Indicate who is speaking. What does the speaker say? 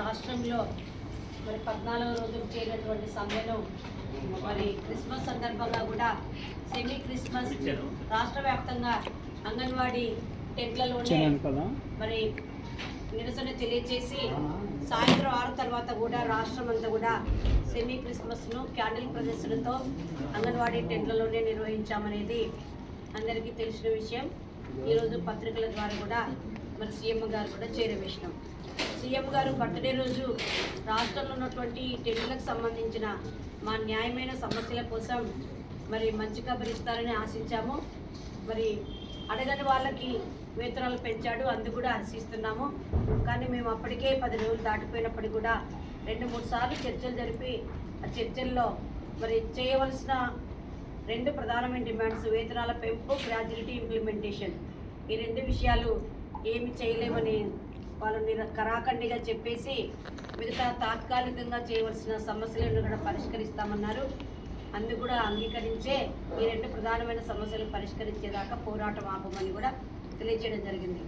Speaker 1: రాష్ట్రంలో మరి పద్నాలుగు రోజులు చేరినటువంటి సమ్మెను మరి క్రిస్మస్ సందర్భంగా కూడా సెమీ క్రిస్మస్ రాష్ట్ర వ్యాప్తంగా అంగన్వాడీ టెంట్లలోనే మరి నిరసన తెలియజేసి సాయంత్రం ఆరు తర్వాత కూడా రాష్ట్రం అంతా కూడా సెమీ క్రిస్మస్ను క్యాండిల్ ప్రదర్శనతో అంగన్వాడీ టెంట్లలోనే నిర్వహించామనేది అందరికీ తెలిసిన విషయం. ఈరోజు పత్రికల ద్వారా కూడా మరి సీఎం గారు కూడా చేరవేసినాం. సీఎం గారు బర్త్డే రోజు రాష్ట్రంలో ఉన్నటువంటి టెంట్లకు సంబంధించిన మా న్యాయమైన సమస్యల కోసం మరి మంచిగా భరిస్తారని ఆశించాము. మరి అడగని వాళ్ళకి వేతనాలు పెంచాడు అందు కూడా హర్షిస్తున్నాము కానీ మేము అప్పటికే పది రోజులు దాటిపోయినప్పటికీ కూడా రెండు మూడు సార్లు చర్చలు జరిపి ఆ చర్చల్లో మరి చేయవలసిన రెండు ప్రధానమైన డిమాండ్స్ వేతనాల పెంపు గ్రాడ్యుయేటీ ఇంప్లిమెంటేషన్. ఈ రెండు విషయాలు ఏమి చేయలేమని వాళ్ళు నిర కరాఖండిగా చెప్పేసి మిగతా తాత్కాలికంగా చేయవలసిన సమస్యలను కూడా పరిష్కరిస్తామన్నారు. అందుకు కూడా అంగీకరించే ఈ రెండు ప్రధానమైన సమస్యలు పరిష్కరించేదాకా పోరాటం ఆపమని కూడా తెలియజేయడం జరిగింది.